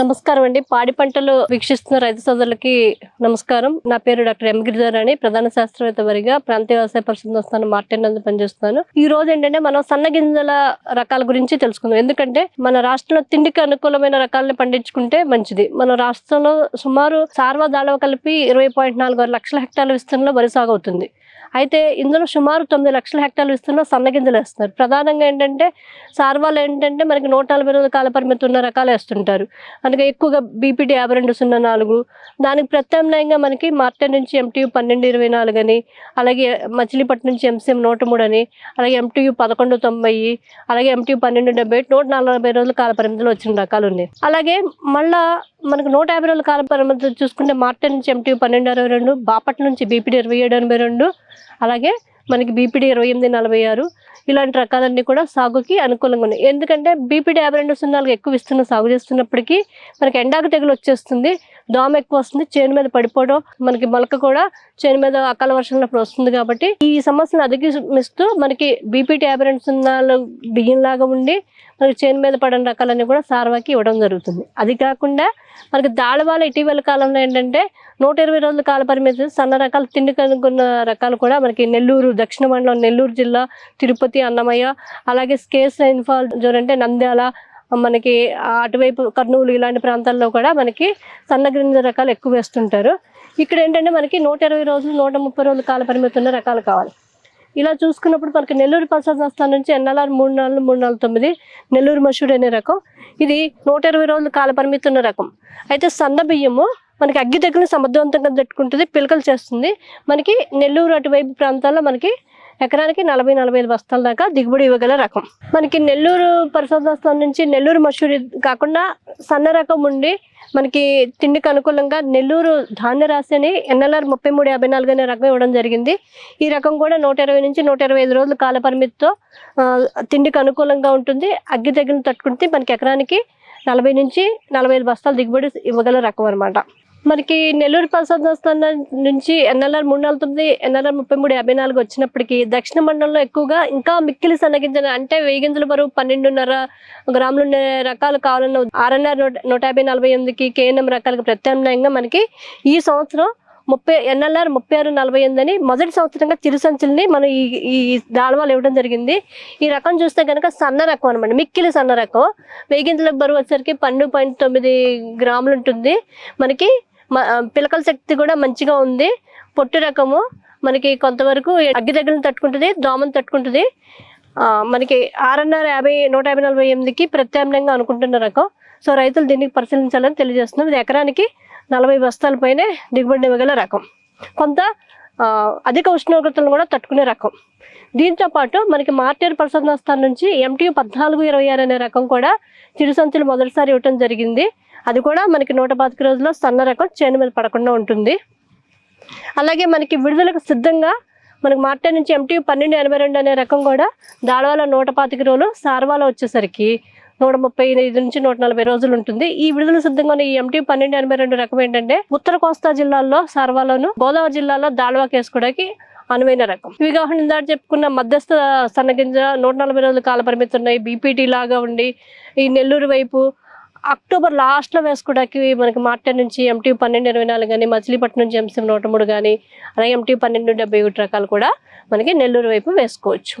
నమస్కారం అండి. పాడి పంటలు వీక్షిస్తున్న రైతు సోదరులకి నమస్కారం. నా పేరు డాక్టర్ ఎం గిరిధర్ అని ప్రధాన శాస్త్రవేత్త వరిగా ప్రాంతీయ వ్యవసాయ పరిశోధన స్థానం మార్టిన్ నందు పనిచేస్తున్నాను. ఈ రోజు ఏంటంటే మనం సన్న గింజల రకాల గురించి తెలుసుకుందాం. ఎందుకంటే మన రాష్ట్రంలో తిండికి అనుకూలమైన రకాలను పండించుకుంటే మంచిది. మన రాష్ట్రంలో సుమారు సార్వ దాళవ కలిపి ఇరవై పాయింట్ నాలుగు లక్షల హెక్టార్ల విస్తీర్ణంలో వరి సాగు అవుతుంది. అయితే ఇందులో సుమారు తొమ్మిది లక్షల హెక్టార్లు ఇస్తున్న సన్న గింజలు వేస్తున్నారు. ప్రధానంగా ఏంటంటే సార్వాలు ఏంటంటే మనకి నూట నలభై రోజుల కాల పరిమితి ఉన్న రకాలు వేస్తుంటారు. అందుకే ఎక్కువగా బీపీటీ యాభై రెండు సున్నా నాలుగు. దానికి ప్రత్యామ్నాయంగా మనకి మార్టెన్ నుంచి ఎంటీయూ పన్నెండు ఇరవై నాలుగు అని అలాగే మచిలీపట్నం నుంచి ఎంసీఎం నూట మూడు అని అలాగే ఎంటీయూ పదకొండు తొంభై అలాగే ఎంటీయూ పన్నెండు డెబ్బై నూట నలభై రోజుల కాల పరిమితిలో వచ్చిన రకాలు ఉన్నాయి. అలాగే మళ్ళా మనకు నూట యాభై రోజుల కాల పరిమితి చూసుకుంటే మార్టెన్ నుంచి ఎంటీయూ పన్నెండు అరవై రెండు బాపట్ల నుంచి బీపీటీ ఇరవై ఏడు ఎనభై రెండు అలాగే మనకి బీపీడీ ఇరవై ఎనిమిది నలభై ఆరు ఇలాంటి రకాలన్నీ కూడా సాగుకి అనుకూలంగా ఉన్నాయి. ఎందుకంటే బీపీడీ యాభై రెండు సున్నాలుగు ఎక్కువ ఇస్తున్న సాగు చేస్తున్నప్పటికీ మనకి ఎండాకు తెగులు వచ్చేస్తుంది. దోమ ఎక్కువ వస్తుంది చేను మీద పడిపోవడం మనకి మొలక కూడా చేను మీద అకాల వర్షంలో వస్తుంది కాబట్టి ఈ సమస్యను అధిగమిస్తూ మనకి బీపీటీ యాభై రెండు సున్నాలు బియ్యం లాగా ఉండి మనకి చేను మీద పడిన రకాలన్నీ కూడా సార్వాకి ఇవ్వడం జరుగుతుంది. అది కాకుండా మనకి దాళవాల ఇటీవల కాలంలో ఏంటంటే నూట ఇరవై రోజుల కాల పరిమితి సన్న రకాల తిండి కనుక్కున్న రకాలు కూడా మనకి నెల్లూరు దక్షిణ మండలం నెల్లూరు జిల్లా తిరుపతి అన్నమయ్య అలాగే స్కేస్ రైన్ఫాల్ జోన్ అంటే నంద్యాల మనకి అటువైపు కర్నూలు ఇలాంటి ప్రాంతాల్లో కూడా మనకి సన్న రకాలు ఎక్కువ వేస్తుంటారు. ఇక్కడ ఏంటంటే మనకి నూట ఇరవై రోజులు నూట ముప్పై రోజులు కాల పరిమితి ఉన్న రకాలు కావాలి. ఇలా చూసుకున్నప్పుడు మనకి నెల్లూరు పశుసంస్థ నుంచి ఎన్ఎల్ఆర్ మూడు నాలుగు మూడు నాలుగు తొమ్మిది నెల్లూరు మషూడ్ అనే రకం. ఇది నూట ఇరవై రోజుల కాల పరిమితి ఉన్న రకం. అయితే సన్న బియ్యము మనకి అగ్గి దగ్గర సమర్థవంతంగా తట్టుకుంటుంది పిలకలు చేస్తుంది. మనకి నెల్లూరు అటువైపు ప్రాంతాల్లో మనకి ఎకరానికి నలభై నలభై ఐదు బస్తాల దాకా దిగుబడి ఇవ్వగల రకం. మనకి నెల్లూరు పరిశోధన నుంచి నెల్లూరు మసూరి కాకుండా సన్న రకం ఉండి మనకి తిండికి అనుకూలంగా నెల్లూరు ధాన్య రాశి అని ఎన్ఎల్ఆర్ ముప్పై మూడు యాభై నాలుగు అనే రకం ఇవ్వడం జరిగింది. ఈ రకం కూడా నూట ఇరవై నుంచి నూట ఇరవై ఐదు రోజుల కాల పరిమితితో తిండికి అనుకూలంగా ఉంటుంది. అగ్గి తెగులు తట్టుకుంటే మనకి ఎకరానికి నలభై నుంచి నలభై ఐదు బస్తాలు దిగుబడి ఇవ్వగల రకం అనమాట మనకి నెల్లూరు పరిశోధన స్థానం నుంచి ఎన్ఎల్ఆర్ మూడు నాలుగు తొమ్మిది ఎన్ఎల్ఆర్ ముప్పై మూడు యాభై నాలుగు వచ్చినప్పటికీ దక్షిణ మండలంలో ఎక్కువగా ఇంకా మిక్కిలి సన్నగింజలు అంటే వెయ్యి గింజల బరువు పన్నెండున్నర గ్రాములు రకాలు కావాలన్న ఆర్ఎన్ఆర్ నూట నూట యాభై నలభై ఎనిమిదికి కేఎన్ఎం రకాలకు ప్రత్యామ్నాయంగా మనకి ఈ సంవత్సరం ముప్పై ఎన్ఎల్ఆర్ ముప్పై ఆరు నలభై ఎనిమిది అని మొదటి సంవత్సరంగా చిరుసంచుల్ని మనం ఈ ఈ దాళవాలు ఇవ్వడం జరిగింది. ఈ రకం చూస్తే కనుక సన్న రకం అనమాట మిక్కిలి సన్న రకం. వెయ్యి గింజల బరువు వచ్చేసరికి పన్నెండు పాయింట్ తొమ్మిది గ్రాములు ఉంటుంది. మనకి పిలకల శక్తి కూడా మంచిగా ఉంది. పొట్టు రకము మనకి కొంతవరకు అగ్గి దగ్గరను తట్టుకుంటుంది దోమను తట్టుకుంటుంది. మనకి ఆర్ఎన్ఆర్ యాభై నూట యాభై నలభై ఎనిమిదికి ప్రత్యామ్నాయంగా అనుకుంటున్న రకం. సో రైతులు దీనికి పరిశీలించాలని తెలియజేస్తున్నాం. ఇది ఎకరానికి నలభై బస్తాల పైనే దిగుబడి ఇవ్వగల రకం. కొంత అధిక ఉష్ణోగ్రతలను కూడా తట్టుకునే రకం. దీంతో పాటు మనకి మార్టేరు పరిశోధన స్థానం నుంచి ఎంటీ పద్నాలుగు ఇరవై ఆరు అనే రకం కూడా చిరుసంచులు మొదటిసారి ఇవ్వటం జరిగింది. అది కూడా మనకి నూట పాతిక రోజుల్లో సన్న రకం చేను మీద పడకుండా ఉంటుంది. అలాగే మనకి విడుదలకు సిద్ధంగా మనకి మార్టెన్ నుంచి ఎంటీ పన్నెండు ఎనభై రెండు అనే రకం కూడా దాడవాల నూట పాతిక రోజులు సార్వాలో వచ్చేసరికి నూట ముప్పై ఐదు నుంచి నూట నలభై రోజులు ఉంటుంది. ఈ విడుదల సిద్ధంగా ఉన్న ఈ ఎంటీ పన్నెండు ఎనభై రెండు రకం ఏంటంటే ఉత్తర కోస్తా జిల్లాల్లో సార్వాలోను గోదావరి జిల్లాలో దాళవాకి వేసుకోవడానికి అనువైన రకం. ఇవి కాకుండా ఇందాక చెప్పుకున్న మధ్యస్థ సన్నగింజ నూట నలభై రోజుల కాల పరిమితి ఉన్నాయి. బీపీటీ లాగా ఉండి ఈ నెల్లూరు వైపు అక్టోబర్ లాస్ట్లో వేసుకోవడానికి మనకి మార్టెన్ నుంచి ఎంటీ పన్నెండు ఇరవై నాలుగు కానీ మచిలీపట్నం నుంచి ఎంసీ నూట మూడు కానీ అలాగే ఎంటీ పన్నెండు డెబ్బై ఒకటి రకాలు కూడా మనకి నెల్లూరు వైపు వేసుకోవచ్చు.